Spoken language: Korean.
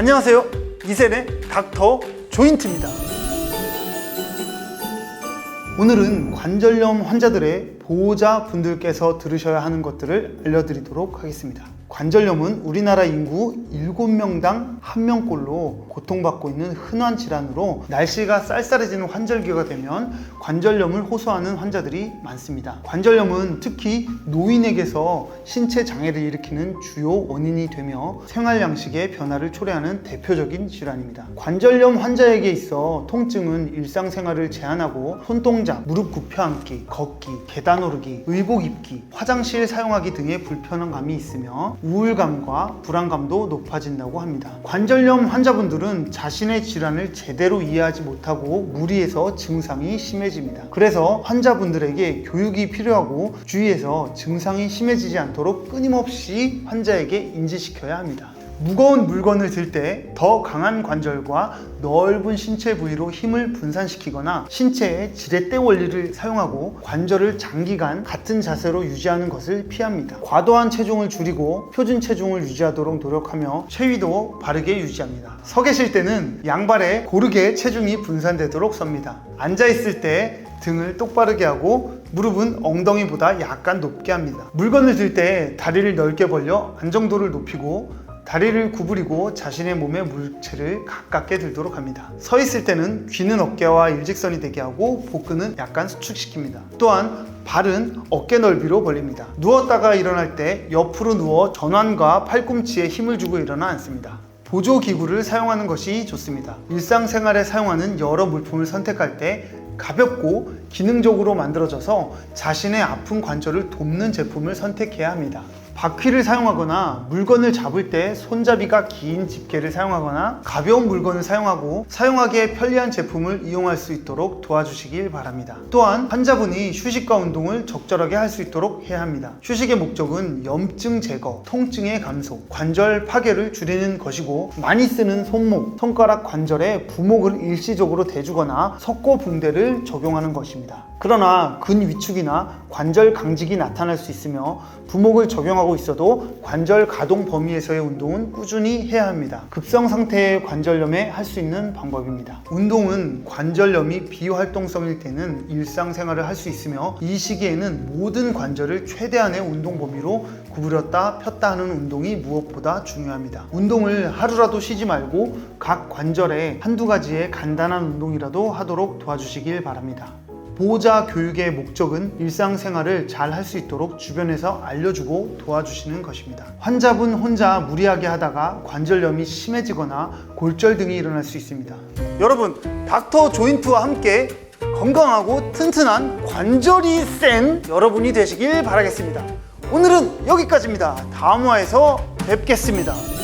안녕하세요. 이세네 닥터 조인트입니다. 오늘은 관절염 환자들의 보호자 분들께서 들으셔야 하는 것들을 알려드리도록 하겠습니다. 관절염은 우리나라 인구 7명당 1명꼴로 고통받고 있는 흔한 질환으로 날씨가 쌀쌀해지는 환절기가 되면 관절염을 호소하는 환자들이 많습니다. 관절염은 특히 노인에게서 신체 장애를 일으키는 주요 원인이 되며 생활 양식의 변화를 초래하는 대표적인 질환입니다. 관절염 환자에게 있어 통증은 일상생활을 제한하고 손동작, 무릎 굽혀 앉기, 걷기, 계단 오르기, 의복 입기, 화장실 사용하기 등의 불편함이 있으며 우울감과 불안감도 높아진다고 합니다. 관절염 환자분들은 자신의 질환을 제대로 이해하지 못하고 무리해서 증상이 심해집니다. 그래서 환자분들에게 교육이 필요하고 주위에서 증상이 심해지지 않도록 끊임없이 환자에게 인지시켜야 합니다. 무거운 물건을 들 때 더 강한 관절과 넓은 신체 부위로 힘을 분산시키거나 신체의 지렛대 원리를 사용하고 관절을 장기간 같은 자세로 유지하는 것을 피합니다. 과도한 체중을 줄이고 표준 체중을 유지하도록 노력하며 체위도 바르게 유지합니다. 서 계실 때는 양발에 고르게 체중이 분산되도록 섭니다. 앉아 있을 때 등을 똑바르게 하고 무릎은 엉덩이보다 약간 높게 합니다. 물건을 들 때 다리를 넓게 벌려 안정도를 높이고 다리를 구부리고 자신의 몸의 물체를 가깝게 들도록 합니다. 서 있을 때는 귀는 어깨와 일직선이 되게 하고 복근은 약간 수축시킵니다. 또한 발은 어깨 넓이로 벌립니다. 누웠다가 일어날 때 옆으로 누워 전완과 팔꿈치에 힘을 주고 일어나 앉습니다. 보조 기구를 사용하는 것이 좋습니다. 일상생활에 사용하는 여러 물품을 선택할 때 가볍고 기능적으로 만들어져서 자신의 아픈 관절을 돕는 제품을 선택해야 합니다. 바퀴를 사용하거나 물건을 잡을 때 손잡이가 긴 집게를 사용하거나 가벼운 물건을 사용하고 사용하기에 편리한 제품을 이용할 수 있도록 도와주시길 바랍니다. 또한 환자분이 휴식과 운동을 적절하게 할 수 있도록 해야 합니다. 휴식의 목적은 염증 제거, 통증의 감소, 관절 파괴를 줄이는 것이고 많이 쓰는 손목, 손가락 관절에 부목을 일시적으로 대주거나 석고 붕대를 적용하는 것입니다. 그러나 근 위축이나 관절 강직이 나타날 수 있으며 부목을 적용하고 있어도 관절 가동 범위에서의 운동은 꾸준히 해야 합니다. 급성 상태의 관절염에 할 수 있는 방법입니다. 운동은 관절염이 비활동성일 때는 일상생활을 할 수 있으며 이 시기에는 모든 관절을 최대한의 운동 범위로 구부렸다 폈다 하는 운동이 무엇보다 중요합니다. 운동을 하루라도 쉬지 말고 각 관절에 한두 가지의 간단한 운동이라도 하도록 도와주시길 바랍니다. 보호자 교육의 목적은 일상생활을 잘 할 수 있도록 주변에서 알려주고 도와주시는 것입니다. 환자분 혼자 무리하게 하다가 관절염이 심해지거나 골절 등이 일어날 수 있습니다. 여러분, 닥터 조인트와 함께 건강하고 튼튼한 관절이 센 여러분이 되시길 바라겠습니다. 오늘은 여기까지입니다. 다음 화에서 뵙겠습니다.